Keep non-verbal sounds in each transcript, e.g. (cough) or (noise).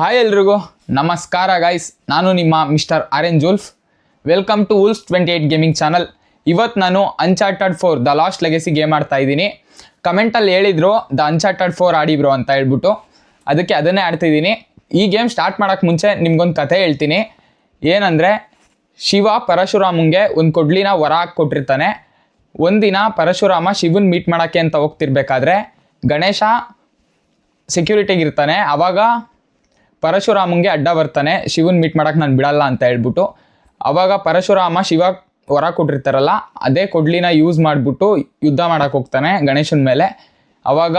Hi ಎಲ್ರಿಗೂ. ನಮಸ್ಕಾರ guys ನಾನು ನಿಮ್ಮ mister orange wolf welcome to wolf twenty eight gaming channel ಇವತ್ತು ನಾನು Uncharted four the lost legacy game ಆಡ್ತಾ ಇದ್ದೀನಿ. ಕಮೆಂಟಲ್ಲಿ ಹೇಳಿದ್ರು ದ ಅನ್ಚಾರ್ಟೆಡ್ ಫೋರ್ ಆಡಿಬ್ರು ಅಂತ ಹೇಳ್ಬಿಟ್ಟು. ಅದಕ್ಕೆ ಅದನ್ನೇ ಆಡ್ತಿದ್ದೀನಿ ಈ ಗೇಮ್ ಸ್ಟಾರ್ಟ್ ಮಾಡೋಕ್ಕೆ ಮುಂಚೆ ನಿಮ್ಗೊಂದು ಕಥೆ ಹೇಳ್ತೀನಿ. ಏನಂದರೆ, ಶಿವ ಪರಶುರಾಮಂಗೆ ಒಂದು ಕೊಡ್ಲಿನ ವರ ಹಾಕಿ ಕೊಟ್ಟಿರ್ತಾನೆ. ಒಂದಿನ ಪರಶುರಾಮ ಶಿವನ್ ಮೀಟ್ ಮಾಡೋಕ್ಕೆ ಅಂತ ಹೋಗ್ತಿರ್ಬೇಕಾದ್ರೆ ಗಣೇಶ ಸೆಕ್ಯೂರಿಟಿಗಿರ್ತಾನೆ ಆವಾಗ ಪರಶುರಾಮಂಗೆ ಅಡ್ಡ ಬರ್ತಾನೆ. ಶಿವನ್ ಮೀಟ್ ಮಾಡೋಕೆ ನಾನು ಬಿಡಲ್ಲ ಅಂತ ಹೇಳ್ಬಿಟ್ಟು. ಅವಾಗ ಪರಶುರಾಮ ಶಿವ ಹೊರ ಕೊಟ್ಟಿರ್ತಾರಲ್ಲ, ಅದೇ ಕೊಡ್ಲಿನ ಯೂಸ್ ಮಾಡಿಬಿಟ್ಟು ಯುದ್ಧ ಮಾಡೋಕೆ ಹೋಗ್ತಾನೆ ಗಣೇಶನ ಮೇಲೆ. ಅವಾಗ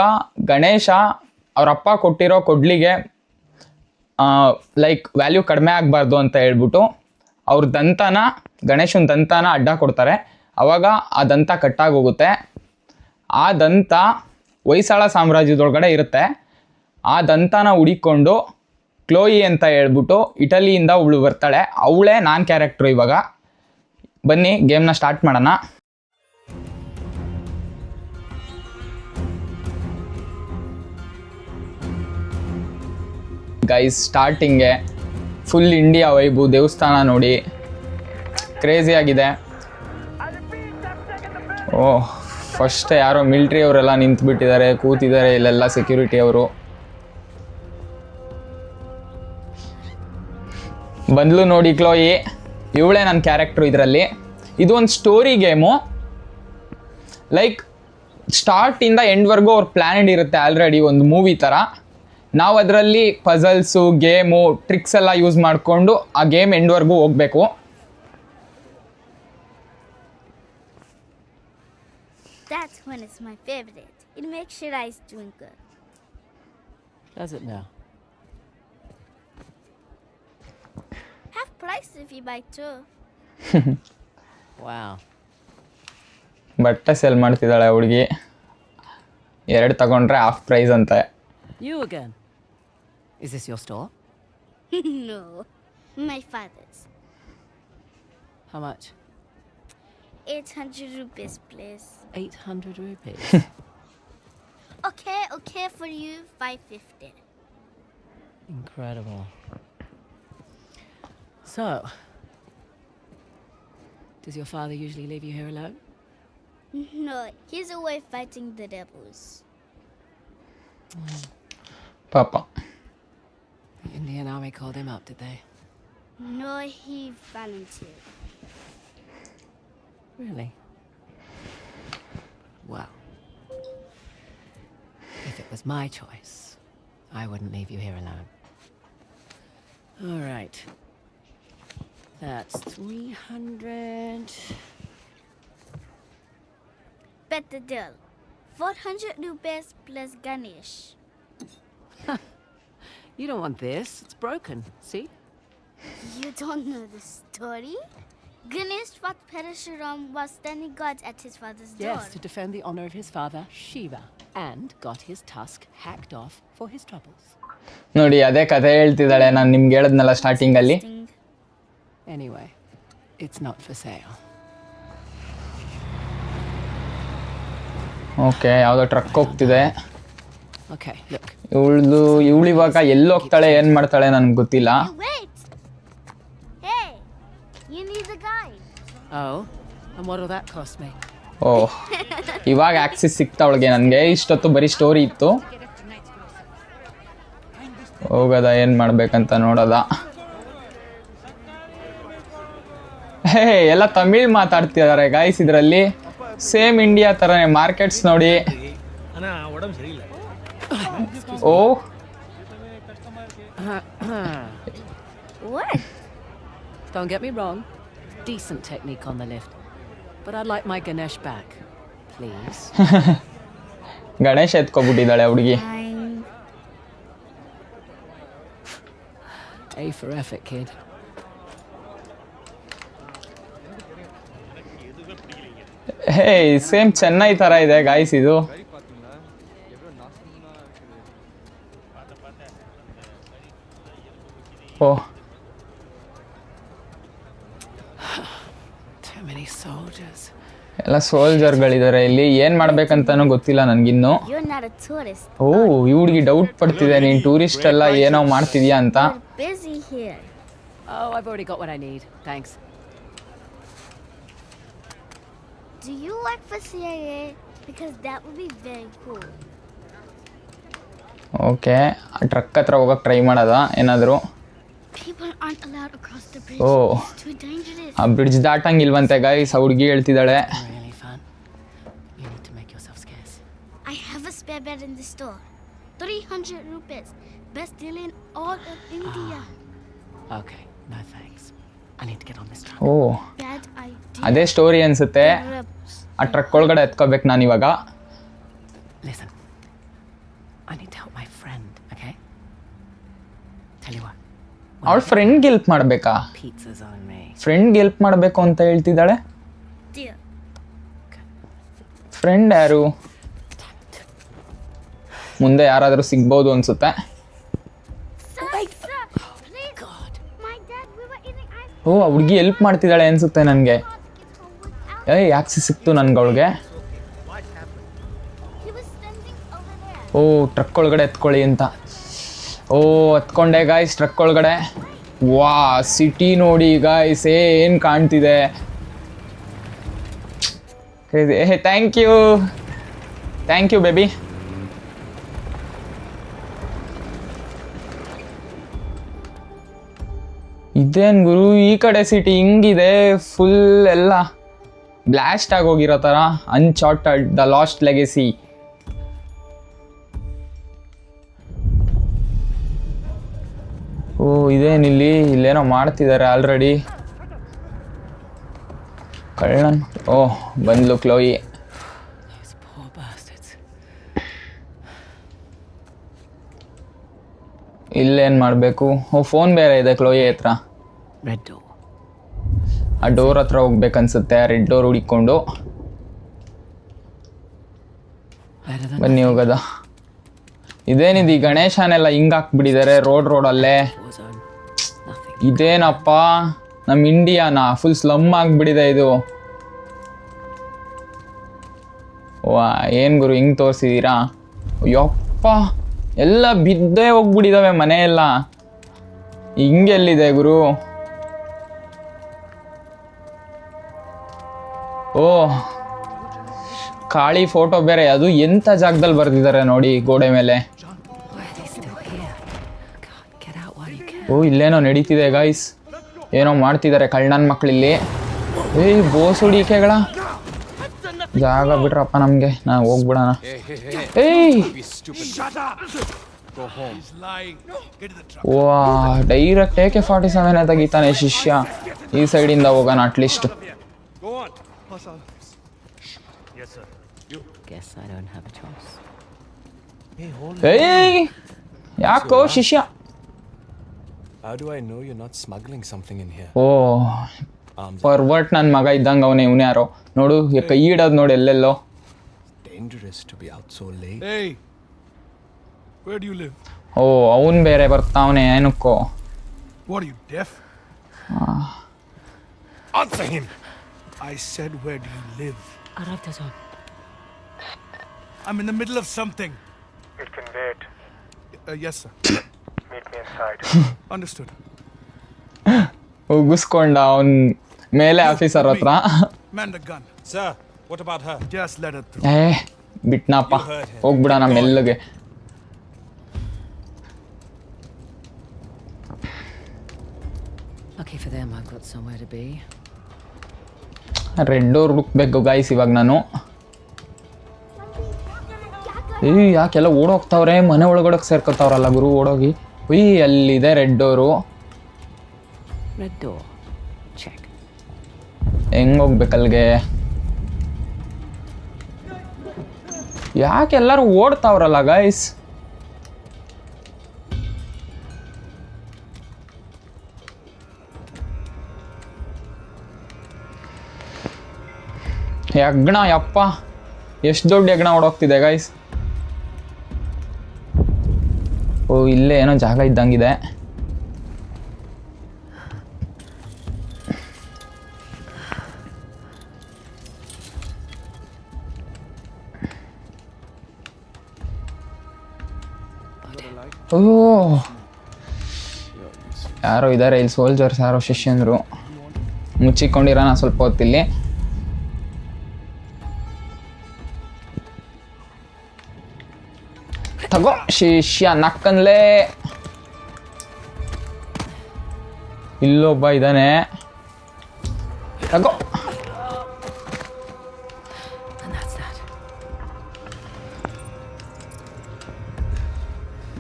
ಗಣೇಶ ಅವರಪ್ಪ ಕೊಟ್ಟಿರೋ ಕೊಡ್ಲಿಗೆ ಲೈಕ್ ವ್ಯಾಲ್ಯೂ ಕಡಿಮೆ ಆಗಬಾರ್ದು ಅಂತ ಹೇಳ್ಬಿಟ್ಟು ಅವ್ರ ದಂತನ, ಗಣೇಶನ ದಂತನ ಅಡ್ಡ ಕೊಡ್ತಾರೆ. ಅವಾಗ ಆ ದಂತ ಕಟ್ಟಾಗೋಗುತ್ತೆ. ಆ ದಂತ ಹೊಯ್ಸಳ ಸಾಮ್ರಾಜ್ಯದೊಳಗಡೆ ಇರುತ್ತೆ. ಆ ದಂತನ ಹುಡಿಕೊಂಡು ಕ್ಲೋಯಿ ಅಂತ ಹೇಳ್ಬಿಟ್ಟು ಇಟಲಿಯಿಂದ ಅವಳು ಬರ್ತಾಳೆ. ಅವಳೇ ನಾನ್ ಕ್ಯಾರೆಕ್ಟ್ರು ಇವಾಗ. ಬನ್ನಿ ಗೇಮ್ನ ಸ್ಟಾರ್ಟ್ ಮಾಡೋಣ. ಗೈಸ್ ಸ್ಟಾರ್ಟಿಂಗೆ ಫುಲ್ ಇಂಡಿಯಾ ವೈಬು ದೇವಸ್ಥಾನ ನೋಡಿ. ಕ್ರೇಜಿ ಆಗಿದೆ. ಓಹ್ ಫಸ್ಟ್ ಯಾರೋ ಮಿಲ್ಟ್ರಿ ಅವರೆಲ್ಲ ನಿಂತ್ಬಿಟ್ಟಿದ್ದಾರೆ, ಕೂತಿದ್ದಾರೆ, ಇಲ್ಲೆಲ್ಲ ಸೆಕ್ಯೂರಿಟಿ ಅವರು. ಬಂದ್ಲು ನೋಡಿ ಕ್ಲೋಯಿ ಇವಳೇ ನನ್ನ ಕ್ಯಾರೆಕ್ಟ್ರು ಇದರಲ್ಲಿ ಇದು ಒಂದು ಸ್ಟೋರಿ ಗೇಮು ಲೈಕ್ ಸ್ಟಾರ್ಟಿಂದ ಎಂಡ್ವರೆಗೂ ಅವ್ರ ಪ್ಲ್ಯಾನೆಡ್ ಇರುತ್ತೆ ಆಲ್ರೆಡಿ ಒಂದು ಮೂವಿ ಥರ ನಾವು ಅದರಲ್ಲಿ ಪಝಲ್ಸು ಗೇಮು ಟ್ರಿಕ್ಸ್ ಎಲ್ಲ ಯೂಸ್ ಮಾಡಿಕೊಂಡು ಆ ಗೇಮ್ ಎಂಡ್ವರೆಗೂ ಹೋಗಬೇಕು That's when it's my favorite. It makes your eyes twinkle. Does it now? Half price if you buy two. (laughs) Wow. ಬಟ್ಟೆ ಸೆಲ್ ಮಾಡ್ತಿದ್ದಾಳೆ ಹುಡುಗಿ ಎರಡು ತಗೊಂಡ್ರೆ ಹಾಫ್ ಪ್ರೈಸ್ ಅಂತೆ You again. Is this your store? (laughs) no, my father's. How much? 800 rupees, please. 800 rupees. (laughs) Okay, okay for you, 550. Incredible. So, does your father usually leave you here alone? No, he's away fighting the devils. Papa, The Indian army called him up, did they? No, he volunteered. Really? Well, if it was my choice, I wouldn't leave you here alone. All right. That's 300. Better deal. 400 rupees plus Ganesh. (laughs) You don't want this. It's broken. See? You don't know the story? Ganesh fought Parashuram while standing guard at his father's door. Yes, to defend the honor of his father, Shiva, and got his tusk hacked off for his troubles. ನೋಡಿ ಅದೇ ಕಥೆ ಹೇಳ್ತಿದ್ದಾಳೆ ನಾನು ನಿಮ್ಗೆ ಹೇಳಿದ್ನಲ್ಲ ಸ್ಟಾರ್ಟಿಂಗಲ್ಲಿ Interesting. Anyway, it's not for sale. Okay ಯಾವುದೋ truck ಹೋಗ್ತಿದೆ Okay, look. ಇವಳ್ದು ಇವಳು ಇವಾಗ ಎಲ್ಲಿ ಹೋಗ್ತಾಳೆ ಏನು ಮಾಡ್ತಾಳೆ ನನಗೆ ಗೊತ್ತಿಲ್ಲ Hey, wait! Hey, you need a guide. Oh, and what'll that cost me? ಓಹ್ ಇವಾಗ ಆಕ್ಸಿಸ್ ಸಿಕ್ತಾ ಅವಳಿಗೆ ನನಗೆ ಇಷ್ಟೊತ್ತು ಬರೀ ಸ್ಟೋರಿ ಇತ್ತು ಹೋಗೋದ ಏನು ಮಾಡ್ಬೇಕಂತ ನೋಡೋದ ಹೇ ಎಲ್ಲ ತಮಿಳ್ ಮಾತಾಡ್ತಿದ್ದಾರೆ ಗಾಯ್ಸ್ ಇದರಲ್ಲಿ ಸೇಮ್ ಇಂಡಿಯಾ ಥರನೇ ಮಾರ್ಕೆಟ್ಸ್ ನೋಡಿ ಓ What? Don't get me wrong, decent technique on the lift. But I'd like my Ganesh back, please. Ganesha ಎತ್ಕೊಬಿಟ್ಟಿದ್ದಾಳೆ ಹುಡುಗಿ ಐ A for effort, kid. Hey same Chennai ತರ ಇದೆ ಗಾಯ್ಸ್ ಇದು. soldiers. ಎಲ್ಲ ಸೋಲ್ಜರ್ಗಳಿದ್ದಾರೆ ಇಲ್ಲಿ. ಏನು ಮಾಡ್ಬೇಕಂತಾನು ಗೊತ್ತಿಲ್ಲ ನನ್ಗಿನ್ನು. ಓ ಈ ಹುಡುಗಿ ಡೌಟ್ ಪಡ್ತಿದೆ ನೀನ್ ಟೂರಿಸ್ಟ್ ಎಲ್ಲ ಏನೋ ಮಾಡ್ತಿದ್ಯಾ ಅಂತ We're busy here. Oh, I've already got what I need. Thanks. Do you work for CIA? Because that would be very cool. Okay truck ಹತ್ರ ಹೋಗಕ್ಕೆ ಟ್ರೈ ಮಾಡೋದ ಏನಾದರೂ People aren't allowed across the bridge. Oh. It's too dangerous. ಆ bridge ದಾಟಂಗಿಲ್ವಂತೆ guys ಆ ಹುಡುಗಿ ಹೇಳ್ತಿದ್ದಾಳೆ Really fun. You need to make yourself scarce. I have a spare bed in the store. 300 rupees. Best deal in all of India. Okay, no thanks. ಓ. ಅದೇ story ಅನ್ಸುತ್ತೆ. ಆ truck ಒಳಗಡೆ ಎತ್ಕೋಬೇಕು ನಾನು ಇವಾಗ. Listen, I need to help my friend, okay? Tell you what, ಅವಳ ಫ್ರೆಂಡ್ಗೆ help ಮಾಡಬೇಕಾ? Pizza's on me. ಫ್ರೆಂಡ್ಗೆ help ಮಾಡಬೇಕು ಅಂತ ಹೇಳ್ತಿದ್ದಾಳೆ. ಫ್ರೆಂಡ್ ಯಾರು? ಮುಂದೆ ಯಾರಾದರೂ ಸಿಗ್ಬೋದು ಅನ್ಸುತ್ತೆ. ಓ, ಆ ಹುಡುಗಿ ಹೆಲ್ಪ್ ಮಾಡ್ತಿದ್ದಾಳೆ ಅನ್ಸುತ್ತೆ ನನಗೆ. ಏಯ್ ಯಾಕೆ ಸಿಕ್ತು ನನ್ಗೆ ಅವಳಿಗೆ. ಓ ಟ್ರಕ್ ಒಳಗಡೆ ಎತ್ಕೊಳ್ಳಿ ಅಂತ. ಓ, ಎತ್ಕೊಂಡೆ ಗಾಯ್ಸ್ ಟ್ರಕ್ ಒಳಗಡೆ. ವಾ ಸಿಟಿ ನೋಡಿ ಗಾಯ್ಸ್ ಏನು ಕಾಣ್ತಿದೆ. ಏ thank you thank you baby ಇದೇನು ಗುರು ಈ ಕಡೆ ಸಿಟಿ ಹಿಂಗಿದೆ ಫುಲ್ ಎಲ್ಲ ಬ್ಲಾಸ್ಟ್ ಹೋಗಿರೋ ಥರ ಅನ್ಚಾರ್ಟೆಡ್ ದ ಲಾಸ್ಟ್ ಲೆಗೆಸಿ ಓ ಇದೇನಿಲ್ಲಿ ಇಲ್ಲೇನೋ ಮಾಡ್ತಿದ್ದಾರೆ ಆಲ್ರೆಡಿ ಕಳ್ಳನ್ ಓ ಬಂದ್ಲು ಕ್ಲೋಯಿ ಇಲ್ಲೇನು ಮಾಡಬೇಕು? ಓ ಫೋನ್ ಬೇರೆ ಇದೆ ಕ್ಲೋಯಿ ಹತ್ರ. Red ಡೋರ್ ಆ ಡೋರ್ ಹತ್ರ ಹೋಗ್ಬೇಕನ್ಸುತ್ತೆ. Red door ಹುಡಿಕೊಂಡು. ಬನ್ನಿ ಹೋಗೋದ. ಇದೇನಿದು ಈ ಗಣೇಶನೆಲ್ಲ ಹಿಂಗೆ ಹಾಕ್ಬಿಟ್ಟಿದ್ದಾರೆ ರೋಡ್ ರೋಡಲ್ಲೇ. ಇದೇನಪ್ಪ? ನಮ್ಮ ಇಂಡಿಯಾನ ಫುಲ್ ಸ್ಲಮ್ ಆಗಿಬಿಟ್ಟಿದೆ ಇದು. ವಾ ಏನು ಗುರು ಹಿಂಗೆ ತೋರಿಸಿದ್ದೀರಾ ಯಪ್ಪ ಎಲ್ಲ ಬಿದ್ದೇ ಹೋಗ್ಬಿಟ್ಟಿದಾವೆ ಮನೆಯೆಲ್ಲ. ಹಿಂಗೆಲ್ಲಿದೆ ಗುರು? ಓ ಕಾಳಿ ಫೋಟೋ ಬೇರೆ, ಅದು ಎಂಥ ಜಾಗದಲ್ಲಿ ಬರೆದಿದ್ದಾರೆ ನೋಡಿ ಗೋಡೆ ಮೇಲೆ. ಓ, ಇಲ್ಲೇನೋ ನಡೀತಿದೆ ಗಾಯ್ಸ್ ಏನೋ ಮಾಡ್ತಿದ್ದಾರೆ ಕಳ್ಳನ ಮಕ್ಕಳಿಲ್ಲಿ ಏಯ್ ಬೋಸುಡಿಕೆಗಳ ಜಾಗ ಬಿಡ್ರಪ್ಪ ನಮಗೆ. ನಾ ಹೋಗ್ಬಿಡೋಣ. ಏಯ್! ಓ ಡೈರೆಕ್ಟ್ ಏಕೆ ಫಾರ್ಟಿ ಸೆವೆನ್ ತೆಗಿತಾನೆ ಶಿಷ್ಯ. ಈ ಸೈಡಿಂದ ಹೋಗೋಣ at least Go on. Yes, sir. You. Guess I don't have a choice. Hey, hold ಏಯ್ ಯಾಕೋ ಶಿಷ್ಯ How do I know you're not smuggling something in here? O Arms ಪರ್ವರ್ಟ್ ನನ್ನ ಮಗ ಇದ್ದಂಗೆ ಅವನೇ ಇವನು ಯಾರೋ ನೋಡು ಈ ಕೈ ಇಡೋದು ನೋಡಿ ಎಲ್ಲೆಲ್ಲೋ dangerous to be out so late. Hey. Where do you live? ಓ ಅವನ್ ಬೇರೆ ಬರ್ತಾವನೆ ಏನಕ್ಕೋ What are you, deaf? Answer him. I said, where do you live? Aravtazon. I'm in the middle of something. It can wait. Uh, yes, sir. Meet me inside. (laughs) Understood. ಉಗಿಸ್ಕೊಂಡ ಅವನ್ ಮೇಲೆ officer ಹತ್ರ Man the gun. Sir, what about her? Just let her through. ಏ ಬಿಟ್ನಪ್ಪ ಹೋಗ್ಬಿಡಣ ಮೆಲ್ಲಗೆ Lucky for them, I've got somewhere to be. Red door ಹುಡುಕ್ಬೇಕು guys ಇವಾಗ ನಾನು. ಏಯ್ ಯಾಕೆಲ್ಲ ಓಡೋಗ್ತಾವ್ರೆ? ಮನೆ ಒಳಗಡೆ ಸೇರ್ಕೊತಾವ್ರಲ್ಲ ಗುರು ಓಡೋಗಿ. ಉಯ್ ಅಲ್ಲಿದೆ ರೆಡ್ ಡೋರು. ಹೆಂಗ್ ಹೋಗ್ಬೇಕು ಅಲ್ಲಿಗೆ? ಯಾಕೆ ಎಲ್ಲರೂ ಓಡ್ತಾವ್ರಲ್ಲ ಗಾಯ್ಸ್ ಯಗ್ಣ ಯಪ್ಪ. ಎಷ್ಟು ದೊಡ್ಡ ಯಜ್ಞ ಓಡೋಗ್ತಿದೆ ಗೈಸ್ ಓ, ಇಲ್ಲೇ ಏನೋ ಜಾಗ ಇದ್ದಂಗಿದೆ. ಓ. ಯಾರೋ ಇದ್ದಾರೆ ಇಲ್ಲಿ ಸೋಲ್ಜರ್ಸ್ ಯಾರೋ ಶಿಷ್ಯಂದರು. ಮುಚ್ಚಿಕೊಂಡಿರೋ ಸ್ವಲ್ಪ ಹೊತ್ತಿಲ್ಲಿ. ನಕ್ಕನ್ಲೇ. ಇಲ್ಲೊಬ್ಬ ಇದ್ದಾನೆ ತಗೋ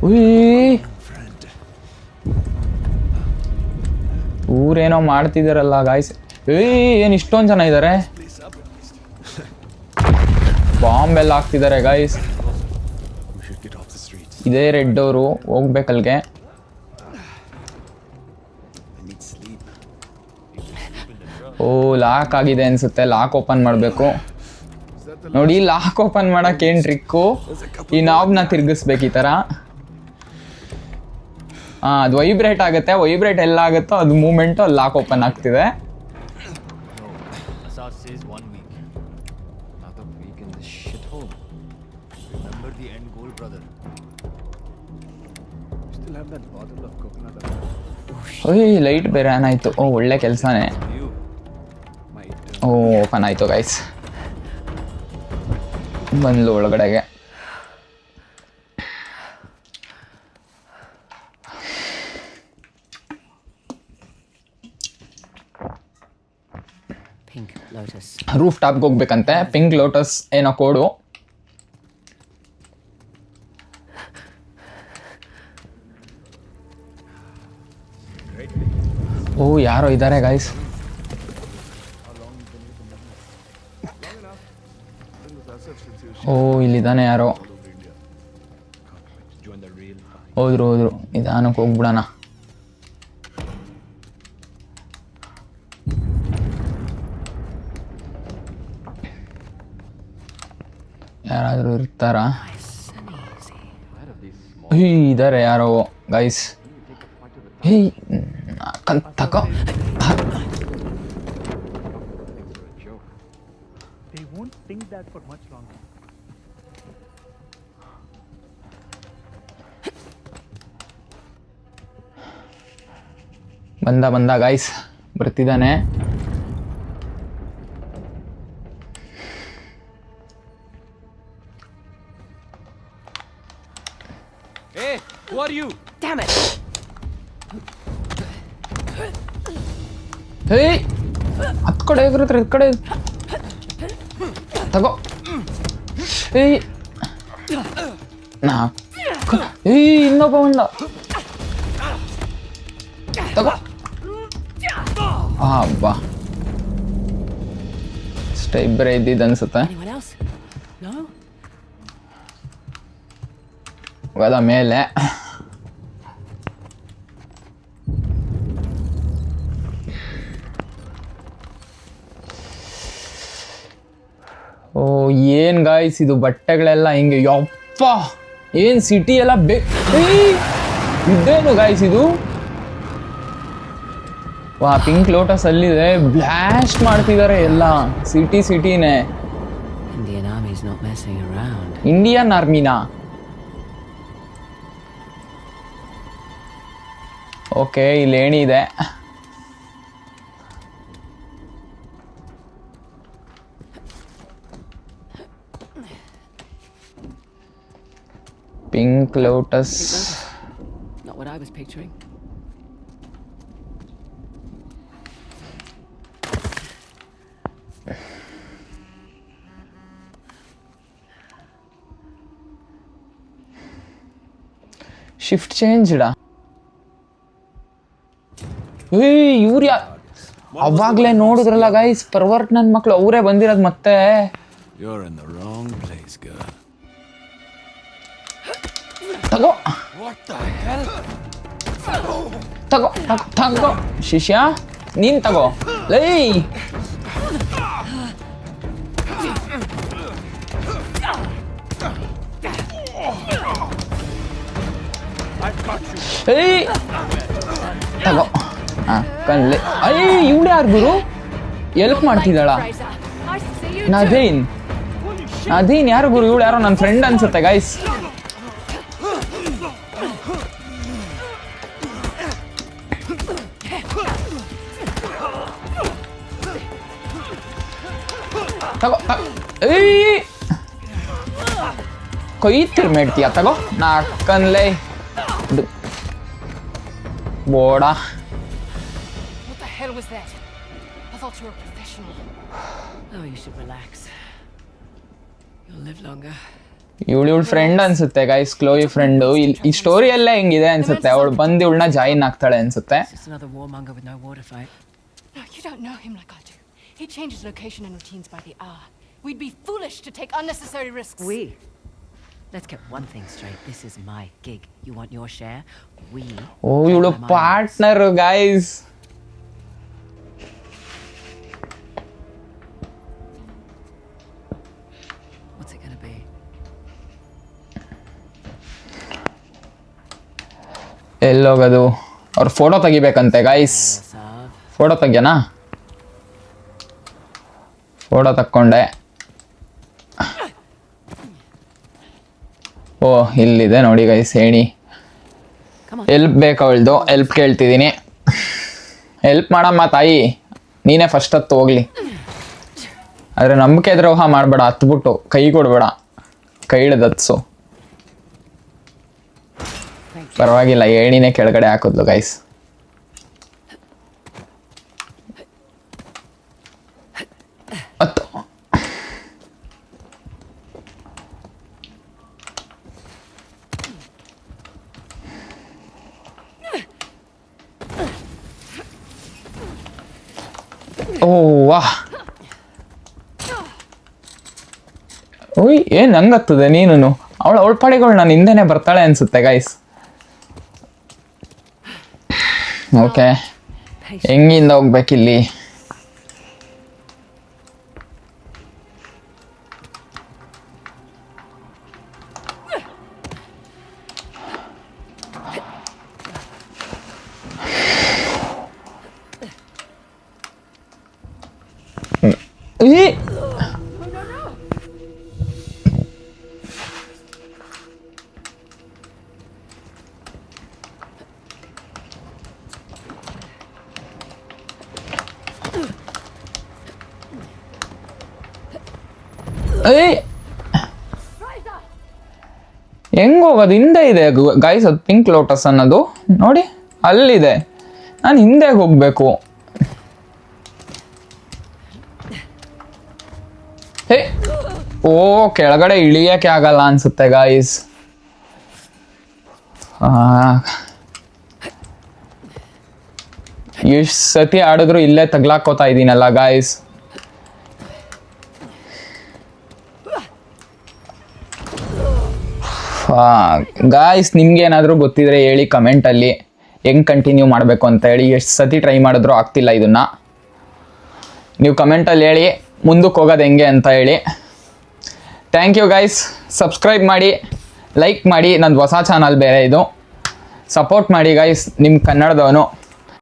ಉಯ್. ಊರೇನೋ ಮಾಡ್ತಿದಾರಲ್ಲ ಗಾಯ್ಸ್ ಏಯ್, ಏನು ಇಷ್ಟೊಂದು ಜನ ಇದ್ದಾರೆ ಬಾಂಬೆಲ್ಲ ಹಾಕ್ತಿದ್ದಾರೆ ಗಾಯ್ಸ್ ಇದೇ ರೆಡ್ ಡೋರು ಹೋಗ್ಬೇಕಲ್ಗೆ. ಓ ಲಾಕ್ ಆಗಿದೆ ಅನ್ಸುತ್ತೆ. ಲಾಕ್ ಓಪನ್ ಮಾಡಬೇಕು. ನೋಡಿ ಲಾಕ್ ಓಪನ್ ಮಾಡೋಕೆ ಏನು ಟ್ರಿಕ್ಕು ಈ ನಾಬ್ನ ತಿರ್ಗಿಸ್ಬೇಕು ಈ ಥರ ಹಾಂ ಅದು ವೈಬ್ರೇಟ್ ಆಗುತ್ತೆ. ವೈಬ್ರೇಟ್ ಎಲ್ಲ ಆಗುತ್ತೋ ಅದು ಮೂಮೆಂಟು ಅಲ್ಲಿ ಲಾಕ್ ಓಪನ್ ಆಗ್ತಿದೆ. ಓಯ್ ಲೈಟ್ ಬೇರೆ ಆಯಿತು. ಓ ಒಳ್ಳೆ ಕೆಲಸನೇ. ಓ ಓಪನ್ ಆಯಿತು ಗೈಸ್ ಬಂದ್ಲು ಒಳಗಡೆಗೆ. ರೂಫ್ ಟಾಪ್ಗೆ ಹೋಗ್ಬೇಕಂತೆ. ಪಿಂಕ್ ಲೋಟಸ್ ಏನೋ ಕೋಡು. ಓ, ಯಾರೋ ಇದ್ದಾರೆ ಗಾಯ್ಸ್ ಓ, ಇಲ್ಲಿದ್ದಾನೆ ಯಾರೋ. ಹೋದ್ರು ಹೋದ್ರು. ನಿಧಾನಕ್ಕೆ ಹೋಗ್ಬಿಡೋಣ. ಯಾರಾದರೂ ಇರ್ತಾರಾ? ಇದ್ದಾರೆ ಯಾರೋ ಗೈಸ್ ಏಯ್ ಕನ್ ತಕೋ They won't think that for much longer. ಬಂದ ಬಂದ ಗೈಸ್ ಬರ್ತಿದ್ದಾನೆ Hey, who are you? Damn it! ಏಯ್ ಹತ್ ಕಡೆ ಹೋಗಿರತ್ರ ಹತ್ ಕಡೆ ತಗೋ. ಏಯ್ ನಾ ಏಯ್ ಇನ್ನೊಬ್ಬ ಬಂದ ತಗೋ. ಹಬ್ಬ ಅಷ್ಟೇ ಇಬ್ಬರೇ ಇದ್ದಿದ್ದು ಅನ್ಸುತ್ತೆ. ಹೋದ ಮೇಲೆ. ಓ ಏನ್ ಗಾಯ್ಸ್ ಇದು ಬಟ್ಟೆಗಳೆಲ್ಲ ಹಿಂಗೆ ಯಪ್ಪ! ಏನ್ ಸಿಟಿ ಎಲ್ಲ ಬೇ ಗಾಯ್ಸ್ ಇದು? ವಾ ಪಿಂಕ್ ಲೋಟಸ್ ಅಲ್ಲಿದೆ. ಬ್ಲಾಸ್ಟ್ ಮಾಡ್ತಿದ್ದಾರೆ ಎಲ್ಲ. ಸಿಟಿ ಸಿಟಿನೇ. ಇಂಡಿಯನ್ ಆರ್ಮಿನಾ ಓಕೆ ಇಲ್ಲಿ ಏಣಿ pink lotus Not what I was picturing. Shift change ಏಯ್ ಇವ್ರು ಯಾ ಅವಾಗ್ಲೇ ನೋಡಿದ್ರಲ್ಲ ಗೈಸ್ ಪರ್ವರ್ಟ್ ನನ್ನ ಮಕ್ಳು ಅವರೇ ಬಂದಿರೋದು ಮತ್ತೆ. What the hell? ತಗೋ ತಗೋ ಶಿಷ್ಯ ನೀನ್ ತಗೋ. ಲೈ. ಏಯ್ ತಗೋ. ಹಾ ಕನ್ಲೆ ಅಯ್ಯ ಇವಳು ಯಾರು ಗುರು? ಎಲ್ಪ್ ಮಾಡ್ತಿದ್ದಾಳ? ನದೀನ್ ನದೀನ್ ಯಾರು ಗುರು? ಇವಳು ಯಾರೋ ನನ್ನ ಫ್ರೆಂಡ್ ಅನ್ಸುತ್ತೆ ಗೈಸ್ ತಗೋ ತಗೋ ಏಯ್! ಕೈ ತಿರ್ಮೇಡ್ತೀಯ ತಗೋ. ನಾಕನ್ಲೇ ಬೋಡ. What the hell was that? I thought you were a professional. Oh, you should relax. You'll live longer. ಇವಳು ಇವಳು ಫ್ರೆಂಡ್ ಅನ್ಸುತ್ತೆ ಗೈಸ್ ಕ್ಲೋಯಿ ಫ್ರೆಂಡು ಇಲ್ಲಿ ಈ ಸ್ಟೋರಿ ಎಲ್ಲ ಹೆಂಗಿದೆ ಅನ್ಸುತ್ತೆ. ಅವಳು ಬಂದು ಇವಳನ್ನ ಜಾಯಿನ್ ಆಗ್ತಾಳೆ ಅನ್ಸುತ್ತೆ. It's just another warmonger with no water fight. No, you don't know him like I do. He changes location and routines by the hour. We'd be foolish to take unnecessary risks. We. Let's get one thing straight. This is my gig. You want your share? We. ಓ ಇವಳು my minds. Partner guys What's it gonna be? ಎಲ್ಲೋಗೋದು ಅವ್ರು photo ತೆಗಿಬೇಕಂತೆ guys Sav. Photo ತೆಗ್ಯನಾ photo ತಕ್ಕೊಂಡೆ. ಓ ಇಲ್ಲಿದೆ ನೋಡಿ guys ಹೇಳಿ. On. Help ಬೇಕು ಅವಳ್ದು help ಕೇಳ್ತಿದ್ದೀನಿ. Help ಮಾಡಮ್ಮ ತಾಯಿ ನೀನೇ ಫಸ್ಟ್ ಹತ್ತು ಹೋಗ್ಲಿ. ಆದರೆ ನಂಬಿಕೆ ದ್ರೋಹ ಮಾಡಬೇಡ ಹತ್ಬಿಟ್ಟು ಕೈ ಕೊಡಬೇಡ. ಕೈ ಹಿಡ್ದು ಹತ್ಸು. ಪರವಾಗಿಲ್ಲ ಏಣಿನೇ ಕೆಳಗಡೆ ಹಾಕಿದ್ಲು ಗೈಸ್ ಓ ವಾ. ಓಯ್ ಏನು ಹಂಗತ್ತದೆ ನೀನು ಅವಳ ಅವಳ ಪಾಡಿಗಳು ನಾನು ಹಿಂದೆನೆ ಬರ್ತಾಳೆ ಅನ್ಸುತ್ತೆ ಗೈಸ್ ಓಕೆ ಹೆಂಗಿಂದ ಹೋಗ್ಬೇಕಿಲ್ಲಿ? ಏಯ್. ಹೆಂಗ್ ಹೋಗೋದು? ಹಿಂದೆ ಇದೆ ಗೈಸ್ ಅದು ಪಿಂಕ್ ಲೋಟಸ್ ಅನ್ನೋದು. ನೋಡಿ, ಅಲ್ಲಿದೆ. ನಾನು ಹಿಂದೆ ಹೋಗ್ಬೇಕು. ಹೇ. ಓ, ಕೆಳಗಡೆ ಇಳಿಯಕ್ಕೆ ಆಗಲ್ಲ ಅನ್ಸುತ್ತೆ ಗಾಯ್ಸ್ ಎಷ್ಟು ಸತಿ ಆಡಿದ್ರು ಇಲ್ಲೇ ತಗ್ಲಾಕೋತಾ ಇದ್ದೀನಲ್ಲ ಗಾಯ್ಸ್ ಗಾಯ್ಸ್ ನಿಮ್ಗೆ ಏನಾದರೂ ಗೊತ್ತಿದ್ರೆ ಹೇಳಿ ಕಮೆಂಟಲ್ಲಿ ಹೆಂಗೆ ಕಂಟಿನ್ಯೂ ಮಾಡಬೇಕು ಅಂತ ಹೇಳಿ ಎಷ್ಟು ಸತಿ ಟ್ರೈ ಮಾಡಿದ್ರು ಆಗ್ತಿಲ್ಲ ಇದನ್ನು. ನೀವು ಕಮೆಂಟಲ್ಲಿ ಹೇಳಿ, ಮುಂದಕ್ಕೆ ಹೋಗೋದು ಹೆಂಗೆ ಅಂತ ಹೇಳಿ. ಥ್ಯಾಂಕ್ ಯು ಗಾಯ್ಸ್ ಸಬ್ಸ್ಕ್ರೈಬ್ ಮಾಡಿ ಲೈಕ್ ಮಾಡಿ. ನಂದು ಹೊಸ ಚಾನಲ್ ಬೇರೆ ಇದು. ಸಪೋರ್ಟ್ ಮಾಡಿ ಗಾಯ್ಸ್ ನಿಮ್ಮ ಕನ್ನಡದವನು.